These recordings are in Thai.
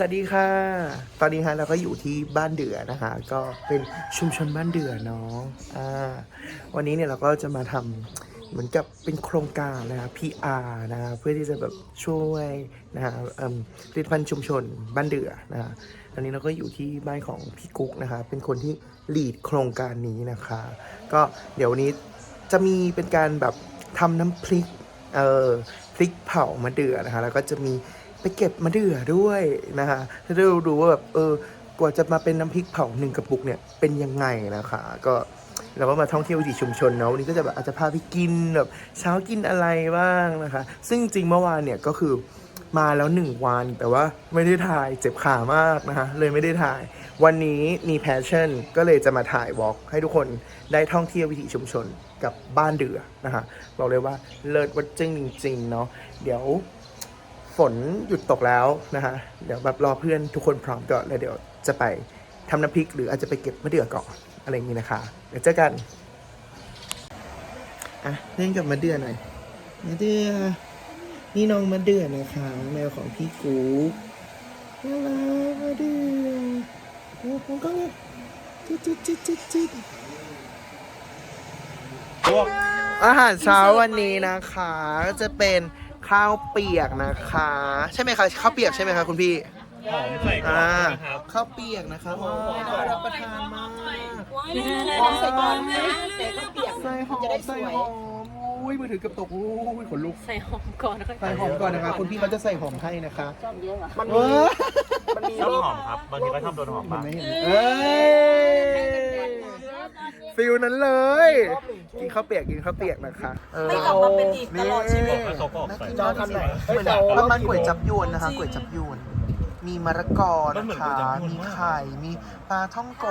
สวัสดีค่ะ ตอนนี้ฮะเราก็อยู่ที่บ้านเดือนะคะ ก็เป็นชุมชนบ้านเดือเนาะอ่าวันนี้เนี่ยเราก็จะมาทำเหมือนกับเป็นโครงการนะคะ PR นะคะเพื่อที่จะแบบช่วยนะคะอืมผลิตภัณฑ์ชุมชนบ้านเดือนะคะตอนนี้เราก็อยู่ที่บ้านของพี่กุ๊กนะคะ เป็นคนที่ลีดโครงการนี้นะคะ ก็เดี๋ยวนี้จะมีเป็นการแบบทำน้ำพริกเอ่อพริกเผามะเดือนะคะ แล้วก็จะมี ไปเก็บมะเดื่อด้วยนะคะจะได้ดูว่าแบบเออกว่าจะมาเป็นน้ำพริกเผาหนึ่งกระปุกเนี่ยเป็นยังไงนะคะ ก็เราก็มาท่องเที่ยววิถีชุมชนเนาะวันนี้ก็จะแบบอาจจะพาไปกินแบบเช้ากินอะไรบ้างนะคะ ซึ่งจริงเมื่อวานเนี่ยก็คือมาแล้วหนึ่งวันแต่ว่าไม่ได้ถ่ายเจ็บขามากนะคะเลยไม่ได้ถ่าย วันนี้มีแพชชั่นก็เลยจะมาถ่ายวอล์กให้ทุกคนได้ท่องเที่ยววิถีชุมชนกับบ้านเดือนะคะบอกเลยว่าเลิศวัดจึ้งจริงๆเนาะเดี๋ยว ฝนหยุดตกแล้วนะคะเดี๋ยวแบบรอเพื่อนทุกคนพร้อมก่อนแล้วเดี๋ยวจะไปทำน้ำพริก หรืออาจจะไปเก็บมะเดื่อก่อนอะไรอย่างนี้นะคะ เดี๋ยวเจอกันอะเล่นกับมะเดื่อหน่อยมะเดื่อนี่น้องมะเดื่อนะคะแมวของพี่กูน่ารักมะเดื่อโอ้โหก็เลยจิ๊ดจิ๊ดจิ๊ดจิ๊ดจิ๊ดอาหารเช้าวันนี้นะคะก็จะเป็น ข้าวเปียกนะคะ ใช่ไหมคะข้าวเปียกใช่ไหมคะคุณพี่หอมใส่ก่อนอ่านะครับ ข้าวเปียกนะคะว้าวน่ารับประทานมากหอมใส่ก่อนนะแต่ก็เปียกใส่หอมจะได้สใส่วยหอมอุ้ยมือถือเกับตกอุ้ยขนลุกใส่หอมก่อนแล้วค่อยใส่หอมก่อนนะคะคุณพี่เขาจะใส่หอมให้นะคะ มันเอมีอมันมีชอบรอบหอมครับ บางทีก็ชอบโดนหอมเห็นบ้าง ไหมเห็นไหมเอ้ย ฟิลนั้นเลย กินข้าวเปียกกินข้าวเปียกนะคะเออไม่กลับมาเป็นอีกตลอดชีวิตแล้วเขาก็ออกใส่จอทำไหนเหมือนประมาณก๋วยจับยวนนะคะก๋วยจับยวนมีมะระกอนะคะ มีไข่ มีปลาท่องโก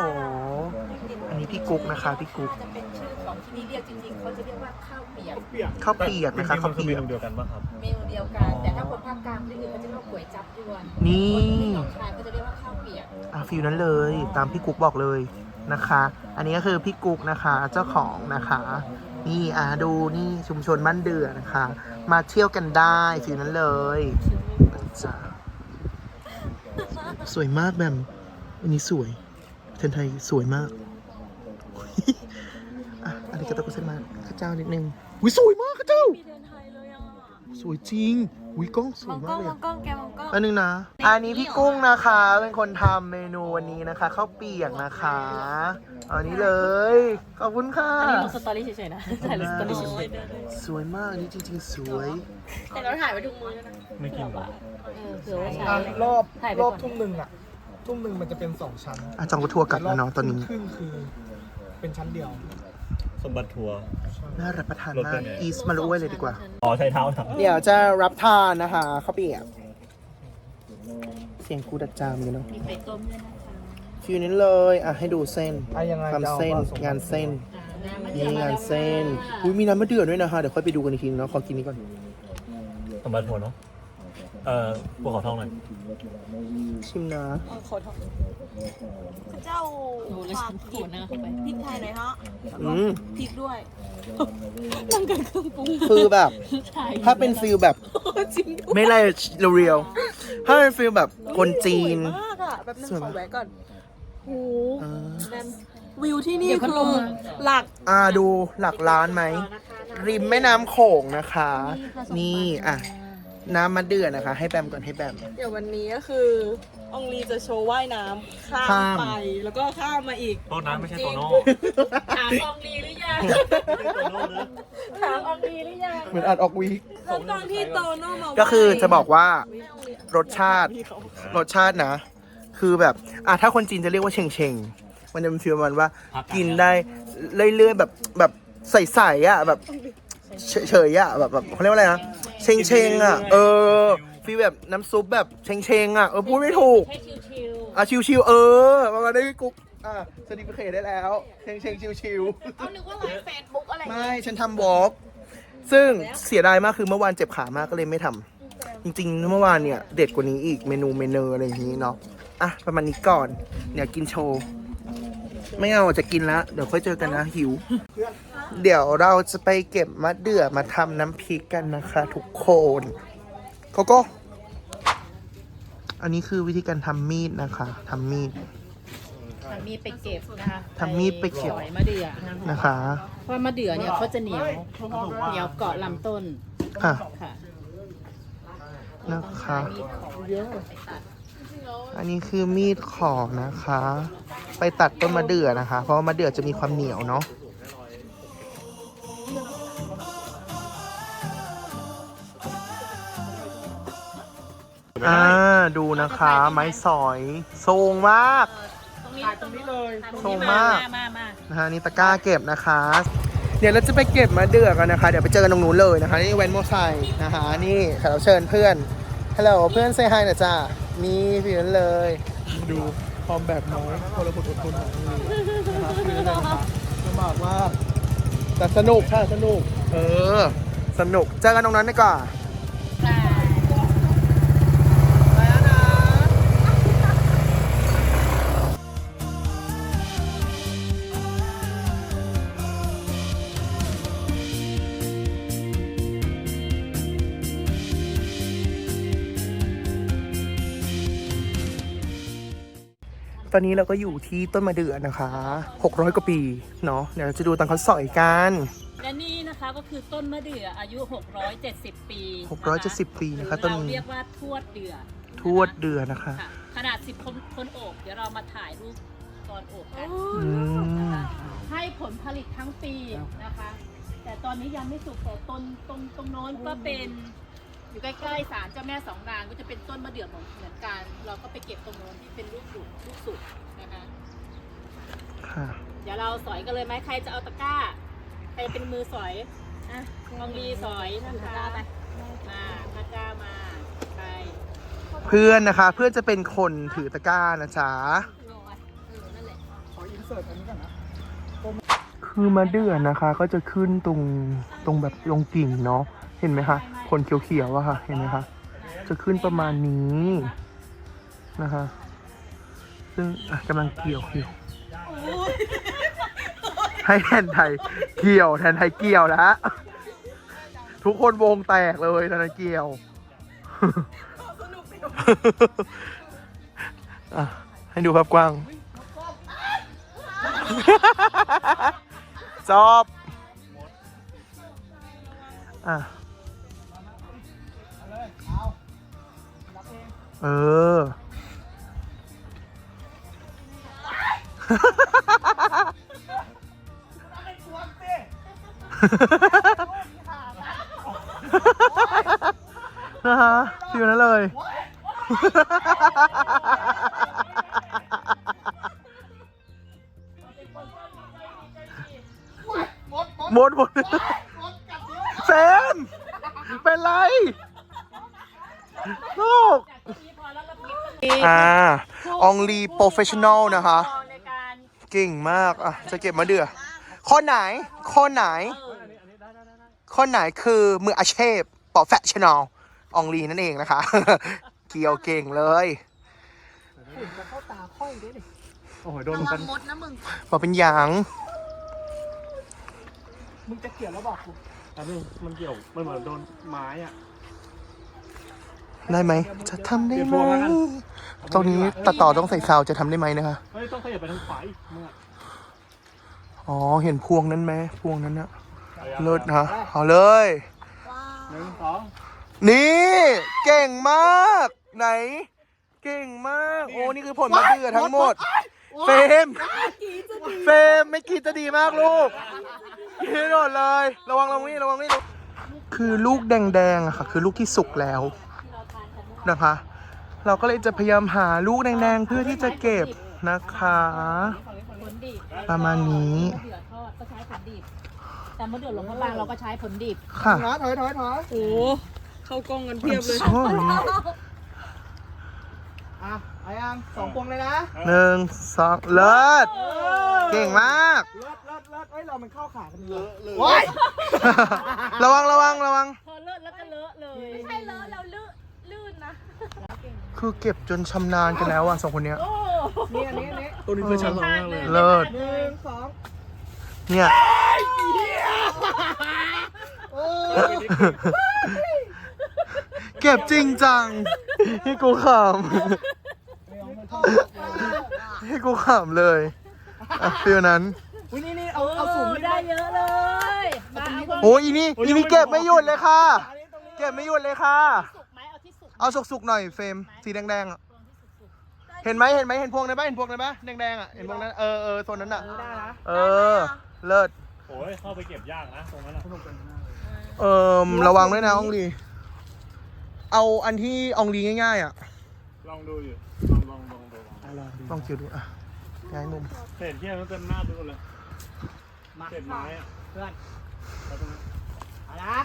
อันนี้พี่กุ๊กนะคะ พี่กุ๊กจะเป็นชื่อของที่นี่เรียกจริงๆเขาจะเรียกว่าข้าวเปียกข้าวเปียกนะคะจริงๆข้าวมันคือเปีเมยกนูเดียวกันป่ะครับ เมนูเดียวกัน แต่ถ้าคนภาคกลางที่อื่นเขาจะเรียกว่าก๋วยจับยวนนี่ คนที่หนองคายเขาจะเรียกว่าข้าวเปียก อะฟิลนั้นเลย ตามพี่กุ๊กบอกเลย นะคะ อันนี้ก็คือพี่กุ๊กนะคะเจ้าของนะคะ นี่อะดูนี่ชุมชนบ้านเดือนะคะ มาเที่ยวกันได้ฟิลนั้นเลยจ้าสวยมากแบมอันนี้สวยเทนไทยสวยมากอะอันนี้ก็ต้องเส้นมาข้าเจ้านิดนึงวิสวยมากข้าเจ้า มีเดินไทยเลยอะสวยจริงวิกล้องสมวอยงกมาล้กองเลยมองกล้องแกมองกล้ องอันนึงนะ อันนี้พี่กุ้งนะคะ เป็นคนทำเมนูวันนี้นะคะข้าวเปียกนะคะอันนี้เลย ขอบคุณค่ะ อันนี้ลงสตอรี่เฉยๆนะถ่ายลงสตอรี่เฉยสวยมากอันนี้จริง ๆ สวยๆแต่เราถ่ายไว้ทุกมือด้วยนะไม่กินหรอเออเผื่อว่าใช้อะรอบถ่ายไปรก่ออบนทุ่มหนึ่งอะทุ่มหนึ่งมันจะเป็นสองชั้นอาจองก็ทัวร์กลับแล้วเนาะตอนนี้ครึ่งคือ เป็นชั้นเดียวสมบัติทัวร์น่ารับประทานรสมาเป็กนไงอีสมาลุเว้ยเลยดีกว่า อ๋อใช้เท้าทเดี๋ยวจะรับทานนะคะข้าวเปียก เสียงกูดัดจามเลยเนาะมีไข่ต้มด้วยนะคะคิวนี้เลย อะ ให้ดูเส้นอะยังไงจะทำเอาเส้นว่าส่งงานเส้นน้ำมันนี่งานเส้น อุ้ยมีน้ำมะเดื่อด้วยนะคะ เดี๋ยวค่อยไปดูกันอีกทีนึงเนาะขอกินนี้ก่อนำสมบัติทัวร์เนาะ เอ่อพวกขอทองหน่อยชิมนะขอโทษเจ้าโอ้แล้วฝาฉักนหยิปวบดหน้าเข้าไปพริกไทยหน่อยฮะอืมพริกด้วยตั้งกันเครื่องปรุงคือแบบถ่ายถ้าเป็นฟิลแบบจริงด้วยไม่ไรเรียวๆถ้าเป็นฟิลแบบคนจีนสวยมากอะแบบนึงสวยขมาอกแวะก่อนโอ้เออแบมวิวที่นี่คือหลักอ่าดูหลักล้านไหมริมแม่น้ำโขงนะคะ นี่อะ น้ำมะเดื่อนะคะ ให้แบมก่อนให้แบมเดี๋ยววันนี้ก็คือองลีจะโชว์ว่ายน้ำข้ามข้ามไป แล้วก็ข้ามมาอีกโต๊ะน้ำไม่ใช่โตโน่ถามอองลีหรือยัง โตโน่หรือถามองลีหรือยังเหมือนอัดออกวีคแล้วตอนที่โตโน่มาว่ายก็คือจะบอกว่ารสชาติ รสชาตินะ คือแบบอะถ้าคนจีนจะเรียกว่าเชงเชงมันจะเป็นฟีลประมันว่า กินได้เรื่อยๆแบบแบบใสๆอะแบบ เฉยๆอะแบบแบบเขาเรียกว่าอะไรนะเชงเชงอะ เออฟีลแบบน้ำซุปแบบเชงเชงอะ เออพูดไม่ถูกให้ชิวอะชิวๆเออประมาณนี้กุ๊กอะสติฟิเคตได้แล้วเชงเชงชิวๆเอานึกว่าไลฟ์เฟซบุ๊กอะไรไม่ฉันทำวอล์กซึ่งเสียดายมากคือเมื่อวานเจ็บขามากก็เลยไม่ทำจริงๆ เมื่อวานเนี่ย เด็ดกว่านี้อีกเมนูเมนูอะไรอย่างนี้เนาะอะ ประมาณนี้ก่อน เดี๋ยวกินโชว์ ไม่เอาจะกินแล้ว เดี๋ยวค่อยเจอกันนะหิว เดี๋ยวเราจะไปเก็บมะเดื่อมาทำน้ำพริกกันนะคะ ทุกคนโกโก้อันนี้คือวิธีการทำมีดนะคะทำมีด ทำมีดไปเก็บนะคะทำมีดไปเก็บ สอยมะเดื่อนะคะนะคะ เพราะมะเดื่อเนี่ยเขาจะเหนียวเหนียวเกาะลำต้นค่ะ ค่ะนะคะ มีดของเยอะไปตัดอันนี้คือมีดขอนะคะ ไปตัดต้นมะเดื่อนะคะ เพราะว่ามะเดื่อจะมีความเหนียวเนาะ อ่าดูนะคะ ไม้สอยทรงมาก ตรงนี้ถ่ายตรงนี้เลยตรงส่นี้งมามามามามานะคะนี่ตะกร้าเก็บนะคะ เดี๋ยวเราจะไปเก็บมะเดื่อกันนะคะ เดี๋ยวไปเจอกันตรงนู้นเลยนะคะ นี่แวนโมไซค์นะคะนี่แขกรับเชิญเพื่อนฮัลโหลเพื่อนเซฮายหน่อยจ้านี่พี่นั้นเลย ดูพร้อมแบบน้อยคนละคนอดทนของมือนะครับคือเลยนะคะลำบากมากแต่สนุกค่ะสนุก เออ สนุกเจอกันตรงนั้นดีกว่า อนนี้เราก็อยู่ที่ต้นมะเดื่อนะคะ 600 กว่าปีเนาะเดี๋ยวเราจะดูตอนเขาสอยกันและนี่นะคะก็คือต้นมะเดื่ออายุ 670 ปีนะคะ670 ปีนะคะหต้รืนอเรานี้เรียกว่าทวดเดือทวดเดือนะคะ ค่ะขนาด 10 คนคนโอบ เดี๋ยวเรามาถ่ายรูปตอนโอบกันอืมให้ผลผลิตทั้งปีนะคะ แต่ตอนนี้ยังไม่สุกแต่ต้นตรงตรงโน้นก็เป็น อยู่ใกล้ๆศาลเจ้าแม่สองนางก็จะเป็นต้นมะเดื่อเหมือนกัน เราก็ไปเก็บตรงโน้นที่เป็นลูกสุกลูกสุกนะคะค่ะ เดี๋ยวเราสอยกันเลยไหมใครจะเอาตะกร้า ใครเป็นมือสอยอะลองรีสอยนะคะไปมาตะกร้ามาไปเพื่อนนะคะ เพื่อนจะเป็นคนถือตะกร้านะจ๊ะขออินเสิร์ตอันนี้ก่อนนะคือมะเดื่อนะคะ ก็จะขึ้นตรงตรงแบบตรงกิ่งเนาะเห็นไหมคะ คนเขียวๆอะค่ะ เห็นไหมคะ จะขึ้นประมาณนี้นะคะ ซึ่งกำลังเกี่ยวเกี่ยวให้แทนไทยเกี่ยวแทนไทยเกี่ยวแล้วทุกคนวงแตกเลยแทนไทยเกี่ยวให้ดูภาพกว้างจบอะ เออ นะฮะฟิวนั้นเลย ลีโปรเฟชชั่นอลนะคะ ในการเก่งมาก อะ จะเก็บมาเดือคนไหนคนไหนคนไหนคือมืออาชีพโปรเฟชชั่นอลอองลีนั่นเองนะคะ เกี่ยวเก่งเลยโอ้โหโดนกันบอกเป็นหยางมึงจะเกลียดแล้วบอกกูอันนี้มันเกี่ยวมันเหมือนโดนไม้อะ ได้ไหม จะทำได้เดี๋ยวไหพมวงแล้วกันตรงนี้ตัดต่อต้องใส่ซาวจะทำได้ไหมนะคะ เฮ้ยต้องขยับไปทางขวาอีกมึงอะอ๋อ เห็นพวงนั้นไหมพวงนั้นอะอายังเลิศนะเอาเลย หนึ่งสองนี่ เก่งมาก ไหน เก่งมาก โอ้ นี่คือผลมะเดื่อทั้งหมด เฟรมเฟรมไม่กินจะดีมากลูกกินให้หมดเลย ระวังระวังนี่ระวังนี่ คือลูกแดงๆอะค่ะ คือลูกที่สุกแล้ว นะคะ เราก็เลยจะพยายามหาลูกแดงๆเพื่อที่จะเก็บนะคะ ผลดิบประมาณนี้มะเดื่อทอดก็ใช้ผลดิบ แต่มะเดื่อหลวงพระบางเราก็ใช้ผลดิบค่ะถอยถอยถอยถอยโอ้เข้ากล้องกันเพียบเลยโอ้ยอะเอายังสองพวงเลยนะหนึ่งสองเลิศเก่งมาก เลิศเลิศเลิศเอ้ยเรามันเข้าขากันเลยเลยระวังระวังระวัง พอเลอะแล้วก็เลอะเลย ไม่ใช่เลอะเราลื่นลื่นนะ คือเก็บจนชำนาญกันแล้วอะสองคนเนี้ย นี่อันนี้อันนี้ตัวนี้คือชั้นสองมากเลยเลิศ หนึ่งสองเนี่ย โอ้เก็บจริงจัง ให้กูขำให้กูขำเลยอะฟิลนั้น อุ้ยนี่นี่เอาเอาสูงนี่ได้ได้เยอะเลยมาเอาโอ้ยอีนี่อีนี่เก็บไม่หยุดเลยค่ะเก็บไม่หยุดเลยค่ะสุกไหม เอาที่สุกเอาสุกๆหน่อยเฟรมสีแดงๆอะเห็นไหมเห็นไหมเห็นพวงนั้นปะเห็นพวงนั้นปะแดงๆอะเห็นพวงนั้นเออเออโซนนั้นอะ ได้นะเออ เลิศโอ้ยเข้าไปเก็บยากนะตรงนั้นอะเออระวังด้วยนะอองลีเอาอันที่อองลีง่ายๆอะลองดูอยู่ลองลองลองดูลองลองคิวดูอะง่ายมุมเห็นที่มันเต็มหน้าดูเลยมาเศษไม้อะเพื่อนแล้วตรงนั้นเอาละ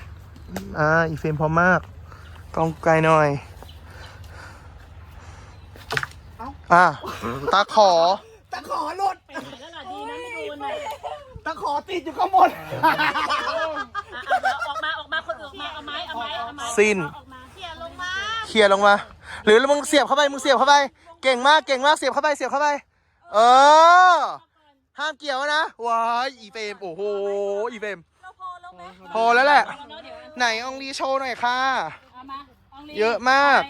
อ่าอีเฟรมพร้อมมาก กล้องไกลหน่อยอะตาขอ ตะขอหลุดไปไหนแล้วล่ะดีนะไม่โดนอะตะขอติดอยู่ข้างบน อะเอาเดี๋ยวออกมาออกมาคนอื่นออกมาเอาไม้เอาไม้เอาไม้สิ้น ออกมาเขี่ยลงมาเคลียร์ลงมา หรือมึงเสียบเข้าไป มึงเสียบเข้าไป เก่งมาก เก่งมาก เสียบเข้าไป เสียบเข้าไป เออ ห้ามเกี่ยวนะ ว้ายอีเฟรมโอ้โห อีเฟรม เราพอแล้วไหมพอแล้วแหละ เอาเนอะเดี๋ยว ไหนอองลีโชว์หน่อยค่ะ เอามาาลีเยอะมาก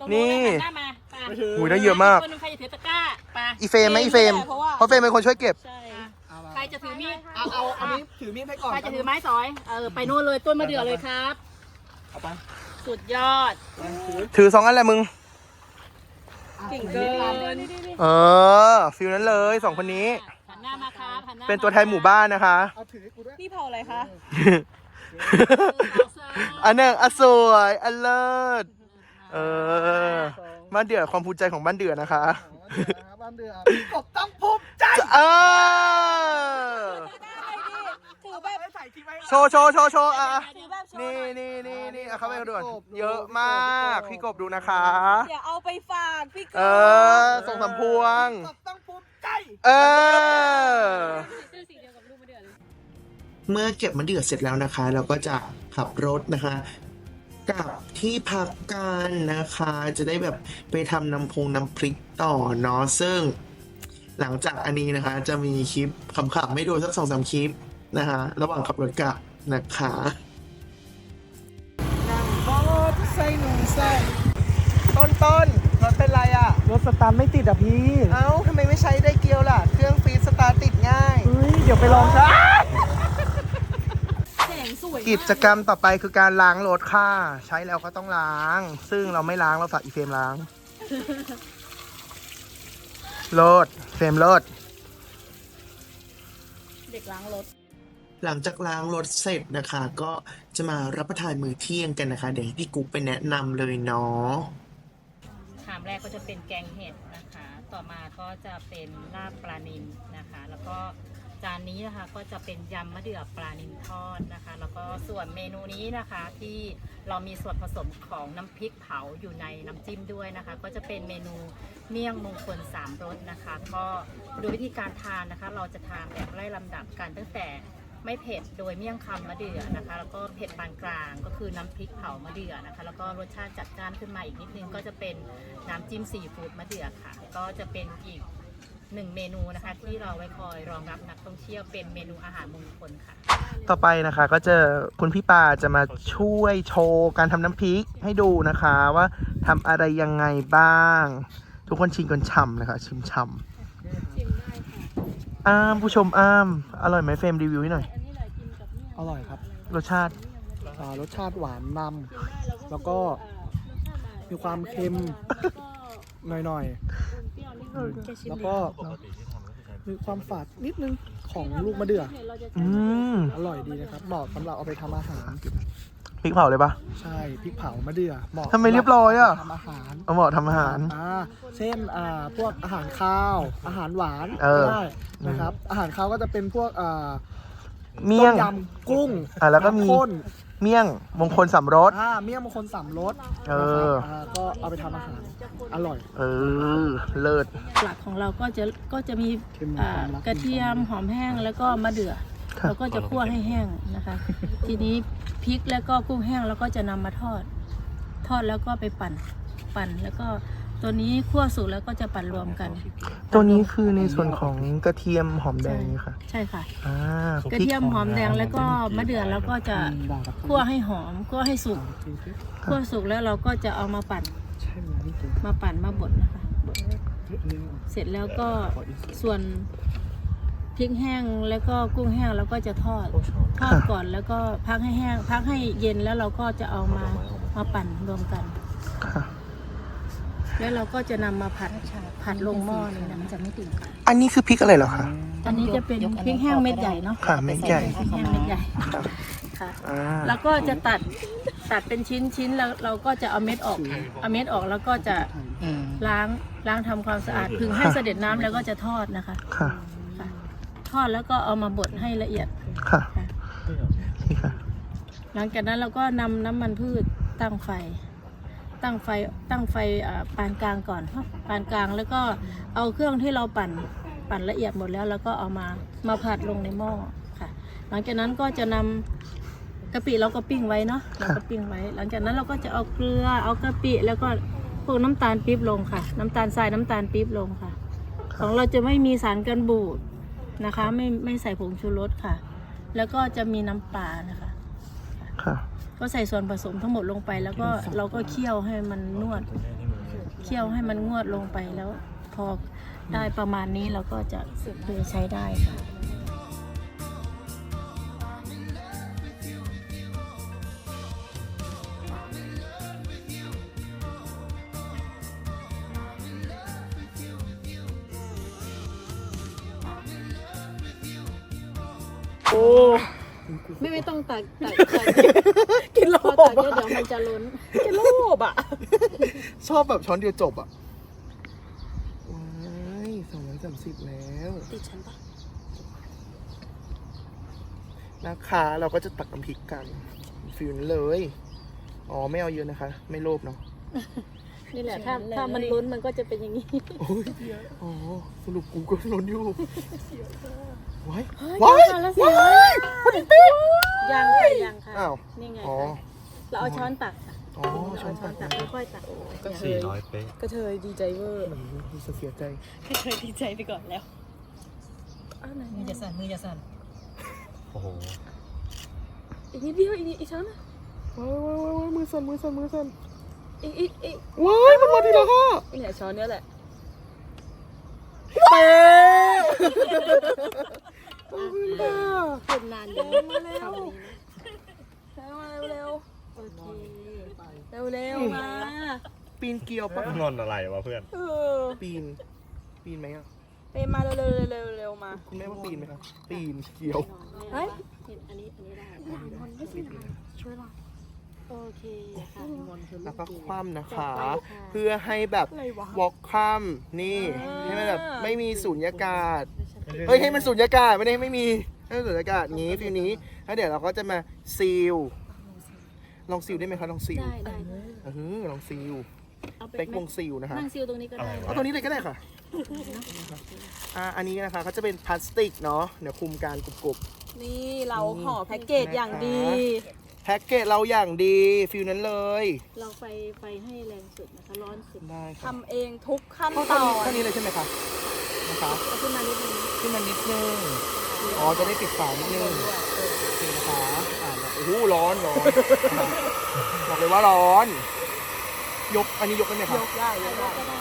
ตรงนี่ หันหน้ามาไปหูยได้เยอะมาก คนหนึงใครจะถือตะกร้าไปอีเฟรมไหมอีเฟรมเพราะเฟรมเป็นคนช่วยเก็บใช่ใครจะถือมีดเอาเอาอันนี้ถือมีดให้ก่อนใครจะถือไม้สอย เออ ไปนู่นเลยต้นมะเดื่อเลยครับ เอาไปสุดยอดถือสองอันแหละมึง เก่งเกินเออฟิลนั้นเลยสองคนนี้ หันหน้ามาครับหันหน้าเป็นตัวแทนหมู่บ้านนะคะ เอาถือให้กูด้วยนี่เผาอะไรคะ อันหนึ่งอะสวยอันเลิศเออบ้านเดือดความภูมิใจของบ้านเดือดนะคะบ้านเดือดกบต้องภูมิใจเออถือแบบใส่ที่ไว้โชว์โชว์โชว์โชว์อะถือแบบโชว์นี่หน่อยนี่นี่นี่เอาเข้าไปด่วนเยอะมากพี่กบดูนะคะอย่าเอาไปฝากพี่กบเออส่งสำพวงกบต้องภูมิใจ เออ เมื่อเก็บมะเดื่อเสร็จแล้วนะคะ เราก็จะขับรถนะคะกลับที่พักกันนะคะ จะได้แบบไปทำน้ำพงน้ำพริกต่อเนาะซึ่ง หลังจากอันนี้นะคะ จะมีคลิปขำๆไม่ดูสักสองสามคลิปนะคะ ระหว่างขับรถกลับนะคะบอสใส่หนุ่มใส่ต้นต้นรถเป็นไรอะ รถสตาร์ทไม่ติดอะพี่ เอ้าทำไมไม่ใช้ได้เกียวล่ะ เครื่องฟรีสตาร์ทติดง่าย เฮ้ย เดี๋ยวไปลองซะแสงสวยกิจกรรมต่อไปคือการล้างรถค่ะ ใช้แล้วก็ต้องล้าง ซึ่งเราไม่ล้างเราฝากอีเฟรมล้างโลดเฟรมโลดเด็กล้างรถ หลังจากล้างรถเสร็จนะคะ ก็จะมารับประทานมื้อเที่ยงกันนะคะ เดี๋ยวให้พี่กุ๊กไปแนะนำเลยเนาะชามแรกก็จะเป็นแกงเห็ดนะคะ ต่อมาก็จะเป็นลาบปลานิลนะคะ แล้วก็ จานนี้นะคะก็จะเป็นยำมะเดื่อปลานิลทอดนะคะ แล้วก็ส่วนเมนูนี้นะคะที่เรามีส่วนผสมของน้ำพริกเผาอยู่ในน้ำจิ้มด้วยนะคะ ก็จะเป็นเมนูเมี่ยงมงคลสามรสนะคะ ก็โดยวิธีการทานนะคะ เราจะทานแบบไล่ลำดับกันตั้งแต่ไม่เผ็ดโดยเมี่ยงคำมะเดื่อนะคะ แล้วก็เผ็ดปานกลางก็คือน้ำพริกเผามะเดื่อนะคะ แล้วก็รสชาติจัดจ้านขึ้นมาอีกนิดนึงก็จะเป็นน้ำจิ้มซีฟู้ดมะเดื่อค่ะ ก็จะเป็นอีก หนึ่งเมนูนะคะ ที่เราไว้คอยรองรับนักท่องเที่ยวเป็นเมนูอาหารมงคลค่ะ ต่อไปนะคะก็จะคุณพี่ปาจะมาช่วยโชว์การทำน้ำพริกให้ดูนะคะว่าทำอะไรยังไงบ้าง ทุกคนชิมกันฉ่ำนะคะชิมฉ่ำอ้ามผู้ชมอ้ามอร่อยไหมเฟรมรีวิวให้หน่อย อร่อยครับรสชาติอ่ารสชาติหวานนำแล้วก็มีความเค็ม หน่อยๆอืมแล้วก็มีความฝาดนิดนึงของลูกมะเดื่ออืมอร่อยดีนะครับเหมาะสำหรับเอาไปทำอาหาร พริกเผาเลยปะ ใช่พริกเผามะเดื่อเหมาะทำไมเรียบร้อยอะ ทำอาหารเอาเหมาะทำอาหาร อ่าเช่นอ่าพวกอาหารข้าว อาหารหวานเออ ก็ได้นะครับ อาหารข้าวก็จะเป็นพวกอ่าเมี่ยงต้มยำกุ้งอะแล้วก็มี น้ำข้น เมี่ยงมงคลสามรส อ่าเมี่ยงมงคลสามรสเออ นะครับาก็เอาไปทำอาหาร อร่อย เออ เลิศ หลักของเราก็จะก็จะมีเค็มอ่าความรักกระเทียมหอมแห้งแล้วก็มะเดื่อครับ เราก็จะคั่วให้แห้งนะคะ ทีนี้พริกแล้วก็กุ้งแห้งแล้วก็จะนำมาทอด ทอดแล้วก็ไปปั่น ปั่นแล้วก็ ตัวนี้คั่วสุกแล้วก็จะปั่นรวมกันตัวนี้คือในส่วนของกระเทียมหอมแดงนี่ค่ะใช่ค่ะอ่ากระเทียมหอมแดงแล้วก็มะเดื่อแล้วก็จะคั่วให้หอมคั่วให้สุกคั่วสุกแล้วเราก็จะเอามาปั่นใช่มาปั่นมาบดนะคะบดเสร็จแล้วก็ส่วนพริกแห้งแล้วก็กุ้งแห้งเราก็จะทอดทอดก่อนแล้วก็พักให้แห้งพักให้เย็นแล้วเราก็จะเอามามาปั่นรวมกันค่ะ แล้วเราก็จะนำมาผัดผัดลงหม้อเลยนะมันจะไม่ติดกันอันนี้คือพริกอะไรเหรอคะอันนี้จะเป็นพริกแห้งเม็ดใหญ่เนาะค่ะเม็ดใหญ่พริกแห้งเม็ดใหญ่ค่ะค่ะอ่าแล้วก็จะตัดตัดเป็นชิ้นชิ้นแล้วเราก็จะเอาเม็ดออกเอาเม็ดออกแล้วก็จะล้างล้างทำความสะอาดพึงให้เสด็จน้ำแล้วก็จะทอดนะคะ ค่ะค่ะทอดแล้วก็เอามาบดให้ละเอียด ค่ะค่ะนี่ค่ะ หลังจากนั้นเราก็นำน้ำมันพืชตั้งไฟ ตั้งไฟตั้งไฟปานกลางก่อนปานกลางแล้วก็เอาเครื่องที่เราปั่นปั่นละเอียดหมดแล้ว แล้วก็เอามามาผัดลงในหม้อค่ะ หลังจากนั้นก็จะนำกะปิเราก็ปิ้งไว้เนาะเราก็ปิ้งไว้ หลังจากนั้นเราก็จะเอาเกลือเอากะปิแล้วก็พวกน้ำตาลปี๊บลงค่ะ น้ำตาลทรายน้ำตาลปี๊บลงค่ะ ของเราจะไม่มีสารกันบูดนะคะ ไม่ไม่ใส่ผงชูรสค่ะ แล้วก็จะมีน้ำปลานะคะค่ะ ก็ใส่ส่วนผสมทั้งหมดลงไป แล้วก็เราก็เคี่ยวให้มันนวด เคี่ยวให้มันงวดลงไปแล้ว พอได้ประมาณนี้เราก็จะคือใช้ได้ค่ะโอ้ไม่ไม่ต้องตักตักกินโล พอตัก บ เย อะอะเดี๋ยวมันจะล้นกินโลบอะ ชอบแบบช้อนเดียวจบอะว้ายสองร้อยสามสิบแล้ว ติดฉันปะนะคะ เราก็จะตักน้ำพริกกันฟิวนั้นเลย อ๋อ ไม่เอาเยอะนะคะ ไม่โลภเนาะนี่แหละถ้าถ้ามันล้นมันก็จะเป็นอย่างนี้ โอ้ยอ๋อสรุปกูก็ล้นอยู่ว้ายว้าว้ายยแล้วสิว้ายคนนี้ปิ๊บยังค่ะยังค่ะอ้าวนี่ไงอ๋อคะ เราเอาช้อนตักค่ะอ๋อช้อนตักตักค่อยๆตักสี่ร้อยเป๊ะกระเทยดีใจเวอร์โอ้โหดูเสียใจเคยดีใจไปก่อนแล้วมือจะสั่นมือจะสั่นโอ้โหอีกนิดเดียวอีกนิดอีกช้อนนะว้ายว้ายว้ายว้ายมือสั่นมือสั่นมือสั่นอีกอีกอีกว้ายมันมาทีละห้าเนี่ยช้อนเนี้ยแหละเป๊ะขอบคุณค่ะ เป็นนานเยอะมาเร็ว ทำอันนี้นะ เร็วเร็ว โอ เคเร็วเร็วมาปีนเกลียวปะงอนอะไรวะเพื่อน เออปีน ปีนไหมอะไปมาเร็วเร็วเร็วเร็วมาคุณแม่ว่าปีนไหมครับปีนเกลียวเฮ้ยอันนี้อันนี้ได้โอเคค่ะแล้วก็คว่ำนะคะค่ะเพื่อให้แบบอะไรวะวอล์กคว่ำนี่ให้มันแบบไม่มีสูญญากาศเฮ้ยให้มันสูญญากาศไม่ได้ไม่มีให้มันสูญญากาศงี้ฟิวนี้แล้วเดี๋ยวเราก็จะมาซีล ลองซีลได้ไหมคะลองซีลได้ได้เออลองซีลเอาไปเป็กวงซีลนะคะนั่งซิลตรงนี้ก็ได้ เอาตัวนี้เลยก็ได้ค่ะอ่าอันนี้นะคะก็จะเป็นพลาสติกเนาะเดี๋ยวคุมการกรุบนี่เราห่อแพ็กเกจอย่างดี ๆแพ็กเกจเราอย่างดีฟิวนั้นเลยเราไฟไฟให้แรงสุดนะคะ ร้อนสุดได้ค่ะทำเองทุกขั้นเท่าตนี้อนเท่านี้เลยใช่ไหมคะนะคะเอาขึ้นมานิดนึงขึ้นมานิดนึงอ๋อจะได้ปิดฝานิดนึงโอเคนะคะ อ่าโอ้โหร้อนร้อนอ่าบอกเลยว่าร้อน ยกอันนี้ยกได้ไหมยคะกได้ยกได้ก็ได้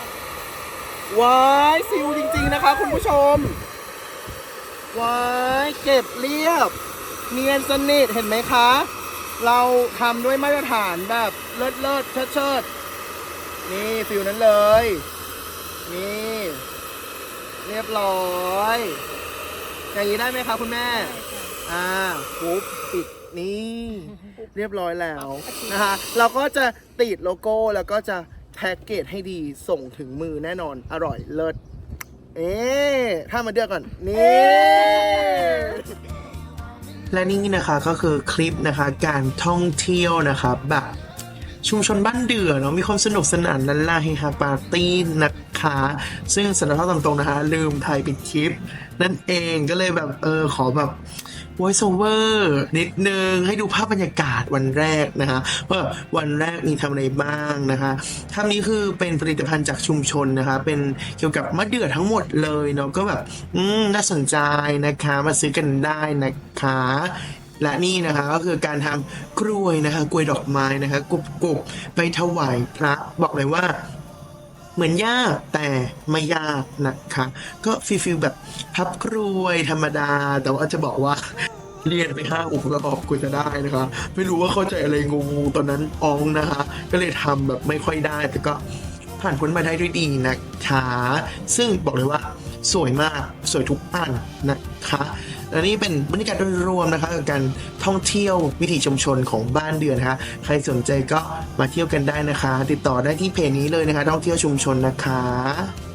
ว้ายซิลจริงๆนะคะคุณผู้ชมว้ายเก็บเรียบ เนียนสนิทเห็นไหมคะ เราทำด้วยมาตรฐานแบบเลิศเลิศเชิดเชิดนี่ฟิลนั้นเลย นี่ เรียบร้อย อย่างนี้ได้ไหมคะคุณแม่ อ่าปุ๊บปิด นี่เรียบร้อยแล้วนะคะ เราก็จะติดโลโก้แล้วก็จะแพ็กเกจให้ดีส่งถึงมือแน่นอนอร่อยเลิศเอ๊ะถ้ามาเดือกก่อน นี่ และนี่นะคะก็คือคลิปนะคะการท่องเที่ยวนะคะแบบชุมชนบ้านเดือเนาะมีความสนุกสนานลันลาเฮฮาปาร์ตี้นะคะ ซึ่งสารภาพตามตรงนะคะ ลืมถ่ายปิดคลิป นั่นเองก็เลยแบบเออขอแบบ voice over นิดนึงให้ดูภาพบรรยากาศวันแรกนะคะว่าวันแรกมีทำอะไรบ้างนะคะทำนี้คือเป็นผลิตภัณฑ์จากชุมชนนะคะ เป็นเกี่ยวกับมะเดื่อทั้งหมดเลยเนาะก็แบบอืมน่าสนใจนะคะมาซื้อกันได้นะคะและนี่นะคะก็คือการทำกล้วยนะคะกล้วยดอกไม้นะคะกรุบไปถวายพระบอกเลยว่า เหมือนยากแต่ไม่ยากนะคะ ก็ฟีลๆแบบพับกรวยธรรมดา แต่ว่าจะบอกว่าเรียนไปห้าอุกแล้วบอกกูจะได้นะคะ ไม่รู้ว่าเข้าใจอะไรงงตอนนั้นอองนะคะ ก็เลยทำแบบไม่ค่อยได้ แต่ก็ผ่านพ้นมาได้ด้วยดีนะคะซึ่งบอกเลยว่าสวยมากสวยทุกอันนะคะ และนี่เป็นบรรยากาศโดยรวมนะคะกับการท่องเที่ยววิถีชุมชนของบ้านเดือนนะคะ ใครสนใจก็มาเที่ยวกันได้นะคะ ติดต่อได้ที่เพจนี้เลยนะคะ ท่องเที่ยวชุมชนนะคะ